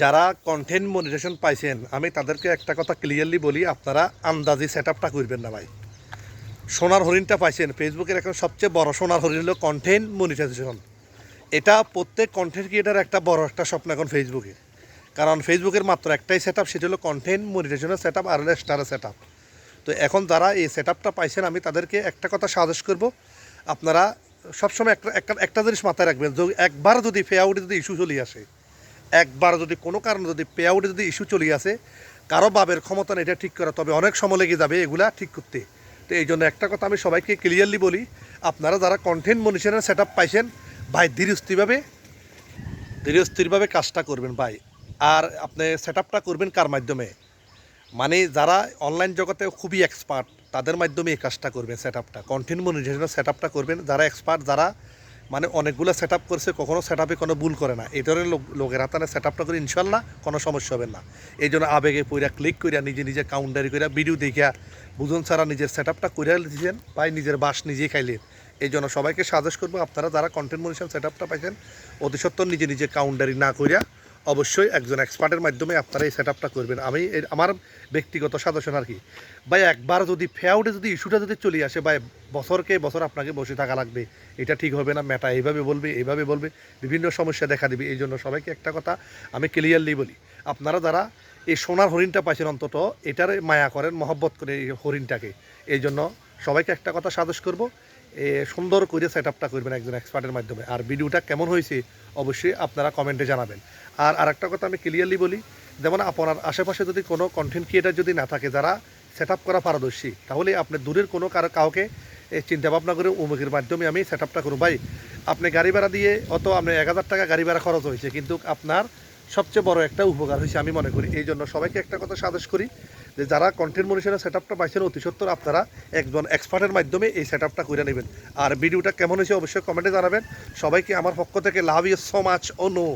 যারা content monetisation পাইছেন, আমি তাদেরকে একটা কথা ক্লিয়ারলি বলি, আপনারা আন্দাজি সেট আপটা করবেন না ভাই। সোনার হরিণটা পাইছেন ফেসবুকের এখন সবচেয়ে বড় সোনার হরিণ হলো কন্টেন্ট মনিটাইজেশন এটা প্রত্যেক কন্টেন্ট ক্রিয়েটার একটা বড় একটা স্বপ্ন এখন ফেসবুকে কারণ ফেসবুকের মাত্র একটাই সেট আপ সেটা হলো কন্টেন্ট মনিটাইজেশনের সেট আপ আর হলো স্টারের সেট আপ তো এখন যারা এই সেট আপটা পাইছেন, আমি তাদেরকে একটা কথা সাজেস্ট করব, আপনারা সবসময় একটা একটা জিনিস মাথায় রাখবেন একবার যদি পে আউটে যদি ইস্যু চলে আসে একবার যদি কোনো কারণে যদি পে আউটে যদি ইস্যু চলে আসে, কারও বাবের ক্ষমতা এটা ঠিক করা, তবে অনেক সময় লেগে যাবে এগুলা ঠিক করতে। তো এই জন্য একটা কথা আমি সবাইকে ক্লিয়ারলি বলি, আপনারা যারা কন্টেন্ট মনিশনের সেট আপ পাইছেন, ভাই ধীরস্থিরভাবে ধীরস্থিরভাবে কাজটা করবেন ভাই। আর আপনি সেট আপটা করবেন কার মাধ্যমে? মানে যারা অনলাইন জগতে খুবই এক্সপার্ট তাদের মাধ্যমে এই কাজটা করবেন সেট আপটা কন্টেন্ট মনিটাইজেশনের সেট আপটা করবেন, যারা এক্সপার্ট যারা মানে অনেকগুলো সেট করছে কখনও সেট আপে কোনো ভুল করে না। এই ধরনের লোক লোকের হাতে সেট আপটা করে ইনশাল্লাহ কোনো সমস্যা হবে না। এই জন্য আবেগে পইরা ক্লিক করিয়া নিজে নিজে কাউন্টারি করিয়া ভিডিও দেখিয়া বুঝুন ছাড়া নিজের সেট আপটা করিয়া দিয়েছেন ভাই নিজের বাস নিজেই খাইলেন। এই জন্য সবাইকে সাজেস্ট করব, আপনারা যারা কন্টেন্ট মনিশন সেট আপটা পাইছেন, অতি সত্ত্বর নিজে নিজে কাউন্টারি না করিয়া অবশ্যই একজন এক্সপার্টের মাধ্যমে আপনারা এই সেট আপটা করবেন। আমি আমার ব্যক্তিগত সাজেশন আর কি। ভাই, একবার যদি ফেয়াউটে যদি ইস্যুটা যদি চলে আসে, ভাই, বছরকে বছর আপনাকে বসে থাকা লাগবে। এটা ঠিক হবে না মেটা এইভাবে বলবে এইভাবে বলবে, বিভিন্ন সমস্যা দেখা দিবে। এই জন্য সবাইকে একটা কথা আমি ক্লিয়ারলি বলি, আপনারা যারা এই সোনার হরিণটা পাইছেন অন্তত, এটার মায়া করেন, মহব্বত করে এই হরিণটাকে। এই জন্য সবাইকে একটা কথা সাজেস্ট করব সুন্দর করে সেট আপটা করবেন একজন এক্সপার্টের মাধ্যমে। আর ভিডিওটা কেমন হয়েছে অবশ্যই আপনারা কমেন্টে জানাবেন। আর আরেকটা কথা আমি ক্লিয়ারলি বলি, যেমন আপনার আশেপাশে যদি কোনো কন্টেন্ট ক্রিয়েটার যদি না থাকে, যারা সেট আপ করা পারদর্শী, তাহলে আপনি দূরের কোনো কারও কাউকে চিন্তা ভাবনা করে উমুকের মাধ্যমে আমি সেট আপটা করুন ভাই, আপনি গাড়ি ভাড়া দিয়ে, অত আপনি এক হাজার টাকা গাড়ি ভাড়া খরচ হয়েছে, কিন্তু আপনার সবচেয়ে বড় একটা উপকার হয়েছে আমি মনে করি। এই জন্য সবাইকে একটা কথা সাদেশ করি যে যারা কন্টেন্ট মনিশনের সেট আপটা পাইছেন অতি সত্তর আপনারা একজন এক্সপার্টের মাধ্যমে এই সেট আপটা করে নেবেন। আর ভিডিওটা কেমন হয়েছে অবশ্যই কমেন্টে জানাবেন। সবাইকে আমার পক্ষ থেকে লাভ ইউ সো মাচ ও নো